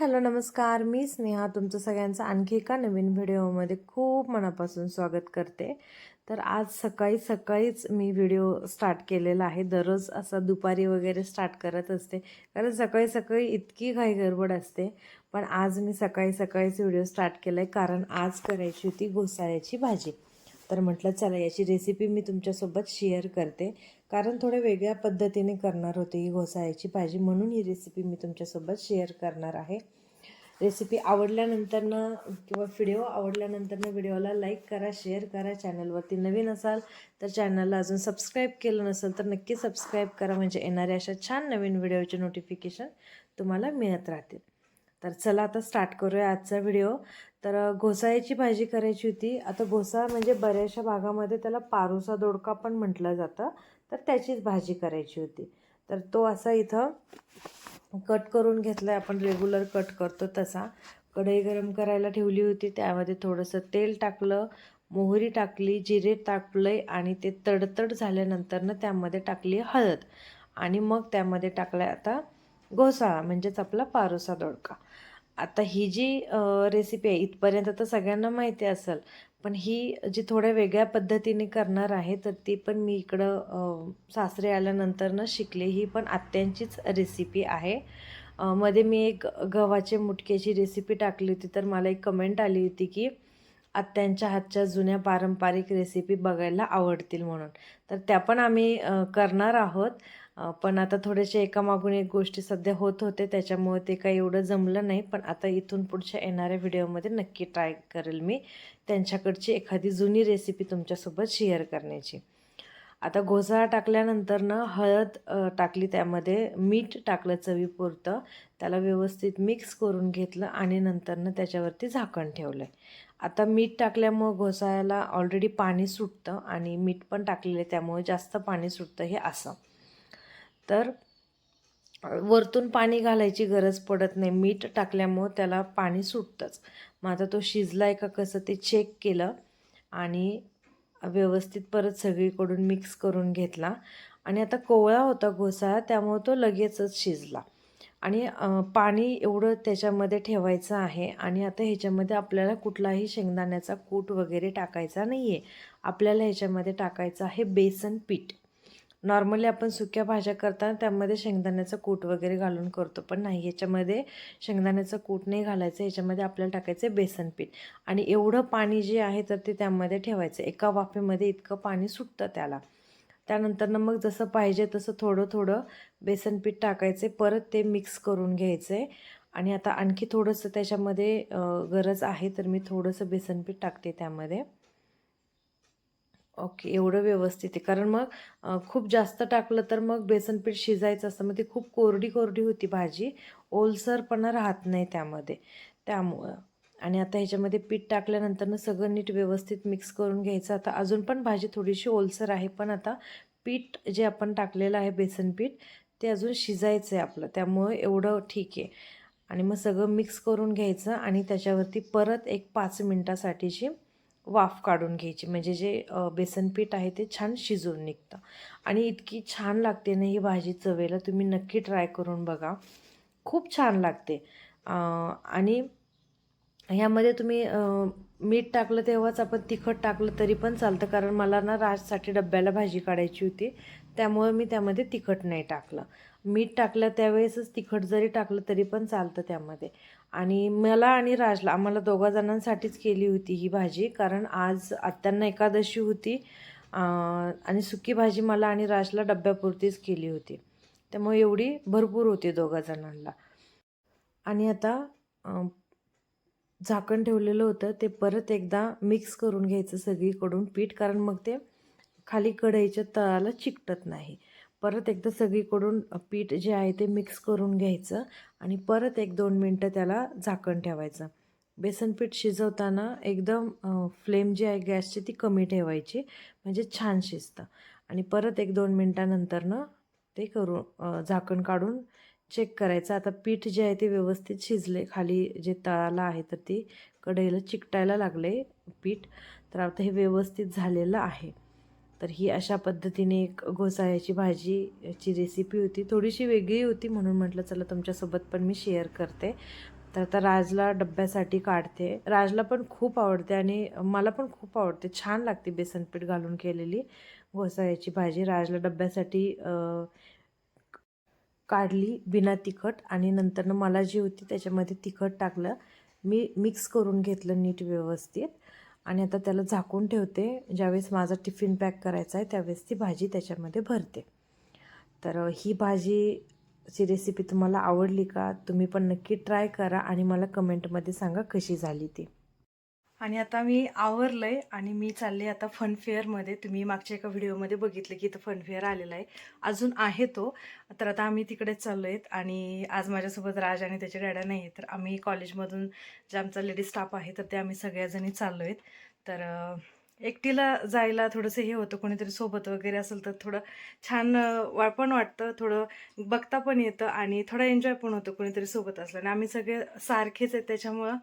Hello नमस्कार. मी स्नेहा. तुमचं सगळ्यांचं आणखी एका नवीन व्हिडिओमध्ये खूप मनापासून स्वागत करते. तर आज सकाळी सकाळीच मी व्हिडिओ स्टार्ट केलेला आहे. दररोज असा दुपारी वगैरे स्टार्ट करत असते. कारण सकाळी सकाळी इतकी घाई गडबड असते. पण आज मी सकाळी सकाळीच व्हिडिओ स्टार्ट केला आहे कारण आज करायची होती घोसाळ्याची भाजी. तर म्हटलं चला याची रेसिपी मी तुमच्यासोबत शेअर करते. कारण थोड्या वेगळ्या पद्धतीने करणार होते ही घोसाळ्याची भाजी. म्हणून ही रेसिपी मी तुमच्यासोबत शेअर करणार आहे. रेसिपी आवडल्यानंतरनं किंवा व्हिडिओ आवडल्यानंतरनं व्हिडिओला लाईक करा शेअर करा. चॅनलवरती नवीन असाल तर चॅनलला अजून सबस्क्राईब केलं नसेल तर नक्की सबस्क्राईब करा. म्हणजे येणाऱ्या अशा छान नवीन व्हिडिओचे नोटिफिकेशन तुम्हाला मिळत राहतील. तर चला आता स्टार्ट करूया आजचा व्हिडिओ तर घोसाळ्याची भाजी करायची होती. आता घोसा म्हणजे बऱ्याचशा भागामध्ये त्याला पारुसा दोडका पण म्हटलं जातं. तर त्याचीच भाजी करायची होती. तर तो असा इथं कट करून घेतला आहे आपण रेग्युलर कट करतो तसा. कढई गरम करायला ठेवली होती. त्यामध्ये थोडंसं तेल टाकलं मोहरी टाकली जिरे टाकले आणि ते तडतड झाल्यानंतरनं त्यामध्ये टाकली हळद. आणि मग त्यामध्ये टाकला आता घोसाळा म्हणजेच आपला पारोसा दोडका. आता ही जी रेसिपी आहे इथपर्यंत तर सगळ्यांना माहिती असेल पण ही जी थोड्या वेगळ्या पद्धतीने करणार आहे तर ती पण मी इकडं सासरे आल्यानंतरनं शिकले. ही पण आत्यांचीच रेसिपी आहे. मध्ये मी एक गव्हाचे मुटक्याची रेसिपी टाकली होती तर मला एक कमेंट आली होती की आत्यांच्या हातच्या जुन्या पारंपरिक रेसिपी बघायला आवडतील म्हणून. तर त्या पण आम्ही करणार आहोत. पण आता थोडेसे एकामागून एक गोष्टी सध्या होत होते त्याच्यामुळे ते काही एवढं जमलं नाही. पण आता इथून पुढच्या येणाऱ्या व्हिडिओमध्ये नक्की ट्राय करेल मी त्यांच्याकडची एखादी जुनी रेसिपी तुमच्यासोबत शेअर करण्याची. आता घोसाळा टाकल्यानंतरनं हळद टाकली त्यामध्ये मीठ टाकलं चवीपुरतं त्याला व्यवस्थित मिक्स करून घेतलं आणि नंतरनं त्याच्यावरती झाकण ठेवलं आहे आता मीठ टाकल्यामुळं घोसाळ्याला ऑलरेडी पाणी सुटतं आणि मीठ पण टाकलेलं आहे त्यामुळे जास्त पाणी सुटतं हे असं. तर वरतून पाणी घालायची गरज पडत नाही. मीठ टाकल्यामुळं त्याला पाणी सुटतंच. मग आता तो शिजला आहे का कसं ते चेक केलं आणि व्यवस्थित परत सगळीकडून मिक्स करून घेतला. आणि आता कोवळा होता घोसाळा त्यामुळं तो लगेचच शिजला. आणि पाणी एवढं त्याच्यामध्ये ठेवायचं आहे आणि आता ह्याच्यामध्ये आपल्याला कुठलाही शेंगदाण्याचा कूट वगैरे टाकायचा नाही आहे आपल्याला ह्याच्यामध्ये टाकायचं आहे बेसन पीठ. नॉर्मली आपण सुक्या भाज्या करताना त्यामध्ये शेंगदाण्याचं कूट वगैरे घालून करतो पण नाही. याच्यामध्ये शेंगदाण्याचं कूट नाही घालायचं याच्यामध्ये आपल्याला टाकायचं बेसन पीठ. आणि एवढं पाणी जे आहे तर ते त्यामध्ये ठेवायचं. एका वाफेमध्ये इतकं पाणी सुटतं त्याला. त्यानंतरनं मग जसं पाहिजे तसं थोडं थोडं बेसन पीठ टाकायचे परत ते मिक्स करून घ्यायचे. आणि आता आणखी थोडंसं त्याच्यामध्ये गरज आहे तर मी थोडंसं बेसन पीठ टाकते त्यामध्ये. ओके एवढं व्यवस्थित आहे. कारण मग खूप जास्त टाकलं तर मग बेसन पीठ शिजायचं असतं. मग ती खूप कोरडी कोरडी होती भाजी. ओलसरपणा राहत नाही त्यामध्ये. त्यामुळं. आणि आता ह्याच्यामध्ये पीठ टाकल्यानंतरनं सगळं नीट व्यवस्थित मिक्स करून घ्यायचं. आता अजून पण भाजी थोडीशी ओलसर आहे. पण आता पीठ जे आपण टाकलेलं आहे बेसन पीठ ते अजून शिजायचं आहे आपलं. त्यामुळं एवढं ठीक आहे. आणि मग सगळं मिक्स करून घ्यायचं आणि त्याच्यावरती परत एक पाच मिनटासाठीची वाफ काढून घ्यायची. म्हणजे जे बेसन पीठ आहे ते छान शिजून निघतं. आणि इतकी छान लागते ना ही भाजी चवेला. तुम्ही नक्की ट्राय करून बघा. खूप छान लागते. आणि ह्यामध्ये तुम्ही मीठ टाकलं तेव्हाच आपण तिखट टाकलं तरी पण चालतं. कारण मला ना राजसाठी डब्याला भाजी काढायची होती. त्यामुळे मी त्यामध्ये तिखट नाही टाकलं. मीठ टाकलं त्यावेळेसच तिखट जरी टाकलं तरी पण चालतं त्यामध्ये. आणि मला आणि राजला आम्हाला दोघा जणांसाठीच केली होती ही भाजी कारण आज आत्यांना एकादशी होती आणि सुकी भाजी मला आणि राजला डब्यापुरतीच केली होती. त्यामुळे एवढी भरपूर होती दोघा जणांना. आणि आता झाकण ठेवलेलं होतं ते परत एकदा मिक्स करून घ्यायचं सगळीकडून पीठ कारण मग ते खाली कढईच्या तळाला चिकटत नाही. परत एकदा सगळीकडून पीठ जे आहे ते मिक्स करून घ्यायचं आणि परत एक दोन मिनटं त्याला झाकण ठेवायचं. बेसन पीठ शिजवताना एकदम फ्लेम जी आहे गॅसची ती कमी ठेवायची म्हणजे छान शिजतं. आणि परत एक दोन मिनटानंतरनं ते करून झाकण काढून चेक करायचं. आता पीठ जे आहे ते व्यवस्थित शिजले खाली जे तळाला आहे तर ती कढईला चिकटायला लागले पीठ. तर आता हे व्यवस्थित झालेलं आहे. तर ही अशा पद्धतीने एक घोसाळ्याची भाजीची रेसिपी होती. थोडीशी वेगळी होती म्हणून म्हटलं चला तुमच्यासोबत पण मी शेअर करते. तर आता राजला डब्यासाठी काढते. राजला पण खूप आवडते आणि मला पण खूप आवडते. छान लागते बेसनपीठ घालून केलेली घोसाळ्याची भाजी. राजला डब्यासाठी काढली बिना तिखट आणि नंतरनं मला जी होती त्याच्यामध्ये तिखट टाकलं. मी मिक्स करून घेतलं नीट व्यवस्थित. आणि आता त्याला झाकून ठेवते. ज्यावेळेस माझा टिफिन पॅक करायचा आहे त्यावेळेस ती भाजी त्याच्यामध्ये भरते. तर ही भाजीची रेसिपी तुम्हाला आवडली का? तुम्ही पण नक्की ट्राय करा आणि मला कमेंटमध्ये सांगा कशी झाली ती. आणि आता मी आवरलंय आणि मी चालले आता फनफेअरमध्ये तुम्ही मागच्या एका व्हिडिओमध्ये बघितलं की इथं फनफेअर आलेला आहे. अजून आहे तो. तर आता आम्ही तिकडेच चाललो आहेत आणि आज माझ्यासोबत राज आणि त्याच्या डॅडा नाही आहे तर आम्ही कॉलेजमधून जे आमचा लेडीज स्टाफ आहे तर ते आम्ही सगळ्याजणी चाललो आहेत तर एकटीला जायला थोडंसं हे होतं कोणीतरी सोबत वगैरे असेल तर थोडं छान वा पण वाटतं थोडं बघता पण येतं आणि थोडा एन्जॉय पण होतं कोणीतरी सोबत असलं. आणि आम्ही सगळे सारखेच आहेत त्याच्यामुळं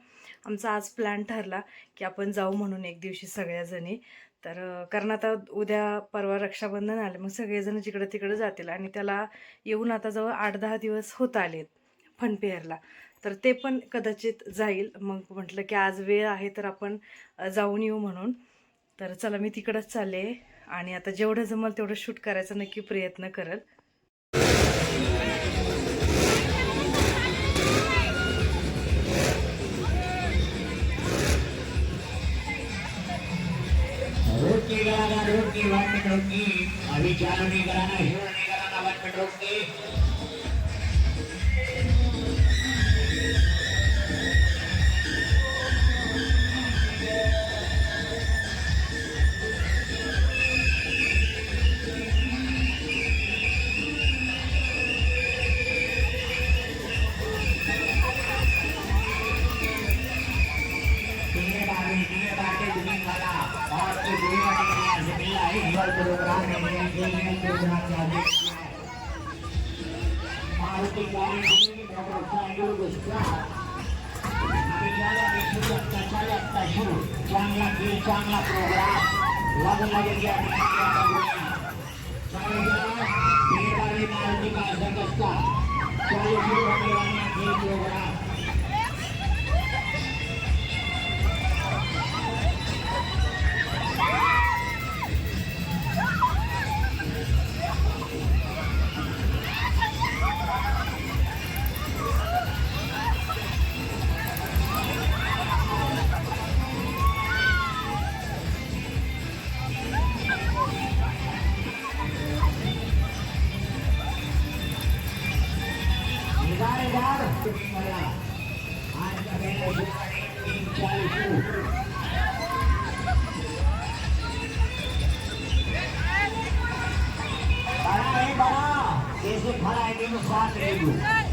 आमचा आज प्लॅन ठरला की आपण जाऊ म्हणून एक दिवशी सगळ्याजणी. तर कारण आता उद्या परवा रक्षाबंधन आले मग सगळेजण जिकडं तिकडं जातील आणि त्याला येऊन आता जवळ आठ दहा दिवस होत आलेत फनपेअरला तर ते पण कदाचित जाईल. मग म्हटलं की आज वेळ आहे तर आपण जाऊन येऊ म्हणून. तर चला मी तिकडंच चालले आणि आता जेवढं जमल तेवढं शूट करायचा नक्की प्रयत्न करल निघाला रोड की वन मिनट रोकी निघाला हिरो निघाला चांगला खेळ चांगला प्रोग्राम लगन लगेल या ठिकाणी आता बोलूया चालेल तीन बारी मारुति का सर्कस का चालू शुरू होने वाला खेल प्रोग्राम आज सगळ्यांना शुभाने तीन